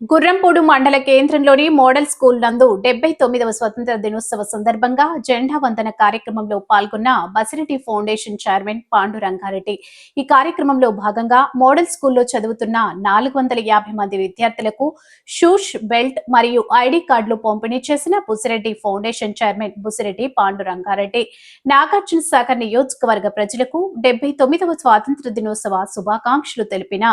గుర్రంపూడు మండల కేంద్రంలోని model school నందు డెబ్బై తొమ్మిదవ స్వతంత్ర దినోత్సవ సందర్భంగా జెండా వందన కార్యక్రమంలో పాల్గొన్న బసిరెడ్డి ఫౌండేషన్ చైర్మన్ పాండు రంగారెడ్డి. ఈ కార్యక్రమంలో భాగంగా మోడల్ స్కూల్లో చదువుతున్న నాలుగు వందల యాభై మంది విద్యార్థులకు షూష్ బెల్ట్ మరియు ఐడి కార్డులు పంపిణీ చేసిన బుసిరెడ్డి ఫౌండేషన్ చైర్మన్ బుసిరెడ్డి పాండు రంగారెడ్డి. నాగార్జున సాగర్ నియోజకవర్గ ప్రజలకు డెబ్బై తొమ్మిదవ స్వాతంత్ర దినోత్సవ శుభాకాంక్షలు తెలిపిన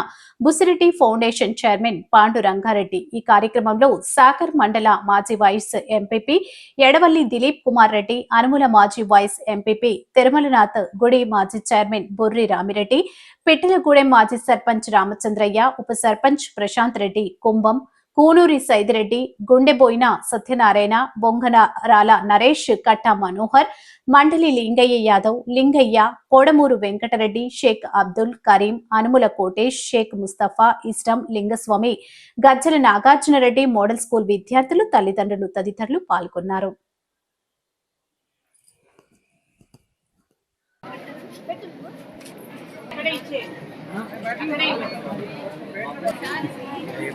బుసిరెడ్డి ఫౌండేషన్ చైర్మన్ పాండు రంగారెడ్డి. రెడ్డి ఈ కార్యక్రమంలో సాకర్ మండల మాజీ వైస్ ఎంపీపీ ఎడవల్లి దిలీప్ కుమార్ రెడ్డి అనుముల మాజీ వైస్ ఎంపీపీ తిరుమలనాథ్ గుడి మాజీ చైర్మన్ బొర్రి రామిరెడ్డి పిట్టలగూడెం మాజీ సర్పంచ్ రామచంద్రయ్య ఉప సర్పంచ్ ప్రశాంత్ రెడ్డి కుంభం కూనూరి సైదిరెడ్డి గుండెబోయిన సత్యనారాయణ బొంగనరాల నరేష్ కట్ట మనోహర్ మండలి లింగయ్య యాదవ్ లింగయ్య కోడమూరు వెంకటరెడ్డి షేక్ అబ్దుల్ కరీం అనుముల కోటేష్ షేక్ ముస్తఫా ఇస్టం లింగస్వామి గజ్జల నాగార్జునరెడ్డి మోడల్ స్కూల్ విద్యార్థులు తల్లిదండ్రులు తదితరులు పాల్గొన్నారు.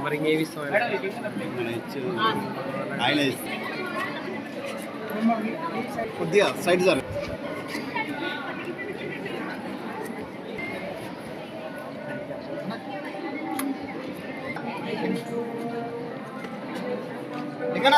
మరి ఇంకేమి ఇస్తాం ఆయన కొద్దిగా సైడ్ సార్ ఇక్కడ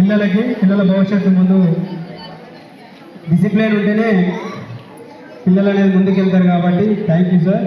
పిల్లలకి పిల్లల భవిష్యత్తు ముందు డిసిప్లిన్ ఉంటేనే పిల్లలు అనేది ముందుకెళ్తారు కాబట్టి thank you sir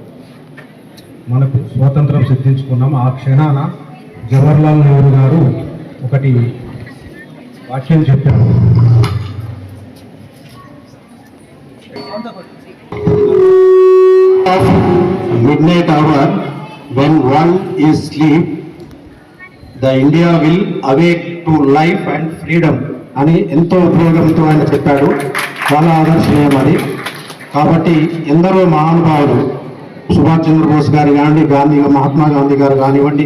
మనకు స్వాతంత్రం సిద్ధించుకున్నాం. ఆ క్షణాన జవహర్లాల్ నెహ్రూ గారు ఒకటి వాక్యం చెప్పారు. Mid midnight hour when one is sleep the india will awake to life and freedom అని ఎంతో ఉపయోగంతో ఆయన చెప్పాడు. చాలా ఆదర్శనీయం అది. కాబట్టి ఎందరో మహానుభావులు సుభాష్ చంద్రబోస్ గారు కానివ్వండి గాంధీ మహాత్మా గాంధీ గారు కానివ్వండి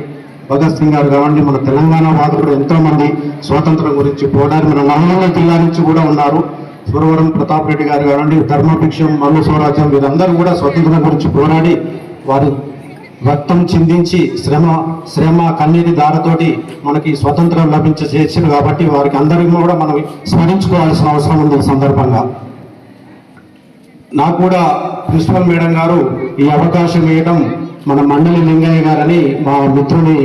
భగత్ సింగ్ గారు కానివ్వండి మన తెలంగాణ వాదులు ఎంతో మంది స్వాతంత్రం గురించి పోరాడి మన నల్గొండ జిల్లా నుంచి కూడా ఉన్నారు. సురవరం ప్రతాప్ రెడ్డి గారు కావండి ధర్మభిక్షం మల్లు స్వరాజ్యం వీరందరూ కూడా స్వతంత్రం గురించి పోరాడి వారి రక్తం చిందించి శ్రమ శ్రమ కన్నీటి దారతోటి మనకి స్వతంత్రం లభించ చేశారు కాబట్టి వారికి అందరికీ కూడా మనం స్మరించుకోవాల్సిన అవసరం ఉంది సందర్భంగా. నాకు కూడా ప్రిన్సిపల్ మేడం గారు ఈ అవకాశం ఇవ్వడం మన మండలి లింగయ్య గారని మా మిత్రుని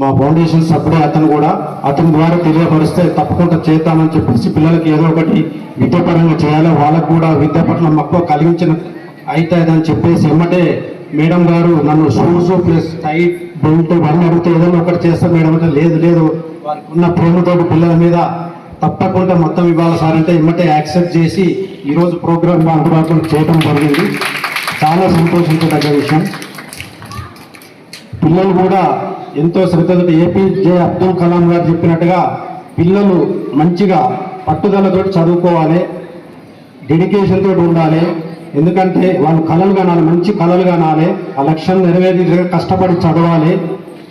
మా ఫౌండేషన్ సభ్యుడే అతను కూడా. అతని ద్వారా తెలియపరిస్తే తప్పకుండా చేద్దామని చెప్పేసి పిల్లలకి ఏదో ఒకటి విద్యాపరంగా చేయాలి. వాళ్ళకు కూడా విద్య పట్ల మక్కువ కలిగించిన అవుతుందని చెప్పేసి ఎమ్మటే మేడం గారు నన్ను షూస్ ప్లస్ టైట్ బెల్ట్ ఇవన్నీ అడిగితే ఏదైనా ఒకటి చేస్తా మేడం అంటే లేదు లేదు. వారికి ఉన్న ప్రేమతో పిల్లల మీద తప్పకుండా మొత్తం ఇవ్వాలి సార్ అంటే ఎమ్మటే యాక్సెప్ట్ చేసి ఈరోజు ప్రోగ్రామ్ అందుబాటులో చేయడం జరిగింది. చాలా సంతోషించదగ్గ విషయం. పిల్లలు కూడా ఎంతో శ్రద్ధతో ఏపీజే అబ్దుల్ కలాం గారు చెప్పినట్టుగా పిల్లలు మంచిగా పట్టుదలతో చదువుకోవాలి డెడికేషన్తో ఉండాలి. ఎందుకంటే వాళ్ళు కళలు కానాలి మంచి కళలు కానాలి. ఆ లక్ష్యం నెరవేరే కష్టపడి చదవాలి.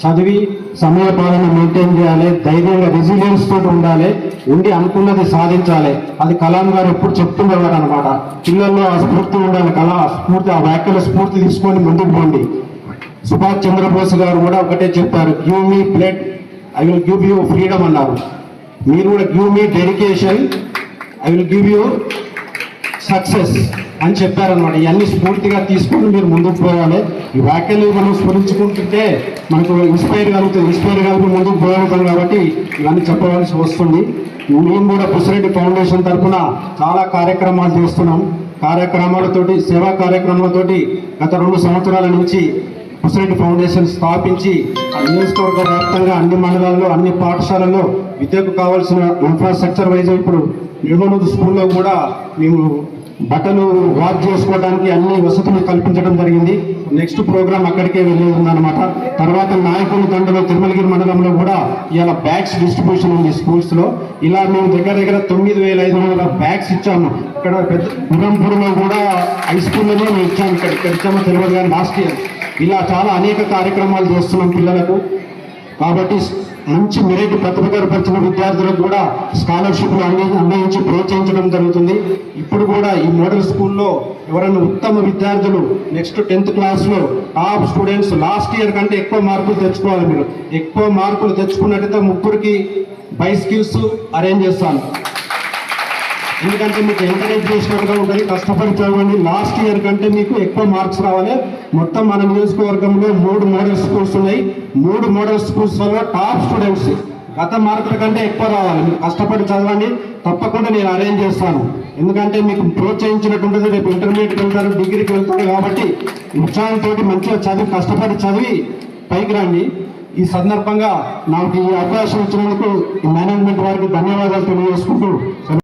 చదివి సమయ పాలన మెయింటైన్ చేయాలి ధైర్యంగా రెసిలియన్స్ తోటి ఉండాలి ఉండి అనుకున్నది సాధించాలి. అది కలాం గారు ఎప్పుడు చెప్తుండేవారు అనమాట పిల్లల్లో ఆ స్ఫూర్తి ఉండాలి కళ స్ఫూర్తి ఆ వ్యాఖ్యల స్ఫూర్తి తీసుకొని ముందుకు పోండి. సుభాష్ చంద్రబోస్ గారు కూడా ఒకటే చెప్పారు give me blood I will give you freedom అన్నారు. మీరు కూడా give me dedication I will give you success అని చెప్పారనమాట ఇవన్నీ స్ఫూర్తిగా తీసుకొని మీరు ముందుకు పోవాలి. ఈ వ్యాఖ్యలు మనం స్మరించుకుంటుంటే మనకు ఇన్స్పైర్ కలుగుతుంది ఇన్స్పైర్ కలిపి ముందుకు పోగలుగుతాం కాబట్టి ఇవన్నీ చెప్పవలసి వస్తుంది. మేము కూడా పుసిరెడ్డి ఫౌండేషన్ తరఫున చాలా కార్యక్రమాలు చేస్తున్నాం. కార్యక్రమాలతోటి సేవా కార్యక్రమాలతోటి గత రెండు సంవత్సరాల నుంచి పుసిరెడ్డి ఫౌండేషన్ స్థాపించి నియోజకవర్గ వ్యాప్తంగా అన్ని మండలాల్లో అన్ని పాఠశాలల్లో విద్యకు కావాల్సిన ఇన్ఫ్రాస్ట్రక్చర్ వైజ్ ఇప్పుడు నిర్మలూరు స్కూల్లో కూడా మేము బట్టలు వాష్ చేసుకోవడానికి అన్ని వసతులు కల్పించడం జరిగింది. నెక్స్ట్ ప్రోగ్రామ్ అక్కడికే వెళ్ళేదన్నమాట. తర్వాత నాయకుల తండలో తిరుమలగిరి మండలంలో కూడా ఇలా బ్యాగ్స్ డిస్ట్రిబ్యూషన్ ఉంది స్కూల్స్లో. ఇలా మేము దగ్గర దగ్గర తొమ్మిది వేల ఐదు వందల బ్యాగ్స్ ఇచ్చాము. ఇక్కడ పెద్ద గురంపూర్లో కూడా హై స్కూల్లోనే మేము ఇచ్చాము ఇక్కడ. ఇక్కడ ఇచ్చాము తెలియదు కానీ లాస్ట్ ఇయర్ ఇలా చాలా అనేక కార్యక్రమాలు చేస్తున్నాం పిల్లలకు. కాబట్టి మంచి మెరిట్ ప్రతిభ కనపరిచిన విద్యార్థులకు కూడా స్కాలర్షిప్లు అన్ని అందించి ప్రోత్సహించడం జరుగుతుంది. ఇప్పుడు కూడా ఈ మోడల్ స్కూల్లో ఎవరైనా ఉత్తమ విద్యార్థులు నెక్స్ట్ టెన్త్ క్లాస్లో టాప్ స్టూడెంట్స్ లాస్ట్ ఇయర్ కంటే ఎక్కువ మార్కులు తెచ్చుకోవాలి మీరు. ఎక్కువ మార్కులు తెచ్చుకున్నట్టయితే ముగ్గురికి బైస్కిల్స్ అరేంజ్ చేస్తాను. ఎందుకంటే మీకు ఎంకరేజ్ చేసినట్టుగా ఉంటుంది కష్టపడి చదవండి లాస్ట్ ఇయర్ కంటే మీకు ఎక్కువ మార్క్స్ రావాలి. మొత్తం మన నియోజకవర్గంలో మూడు మోడల్ స్కూల్స్ ఉన్నాయి. మూడు మోడల్ స్కూల్స్ వల్ల టాప్ స్టూడెంట్స్ గత మార్కుల కంటే ఎక్కువ రావాలి. మీరు కష్టపడి చదవండి తప్పకుండా నేను అరేంజ్ చేస్తాను. ఎందుకంటే మీకు ప్రోత్సహించినట్టు ఉంటుంది రేపు ఇంటర్మీడియట్కి వెళ్తారు డిగ్రీకి వెళ్తారు కాబట్టి ఉత్సాహంతో మంచిగా చదివి కష్టపడి చదివి పైకి రండి. ఈ సందర్భంగా నాకు ఈ అవకాశం ఇచ్చినందుకు ఈ మేనేజ్మెంట్ వారికి ధన్యవాదాలు తెలియజేసుకుంటూ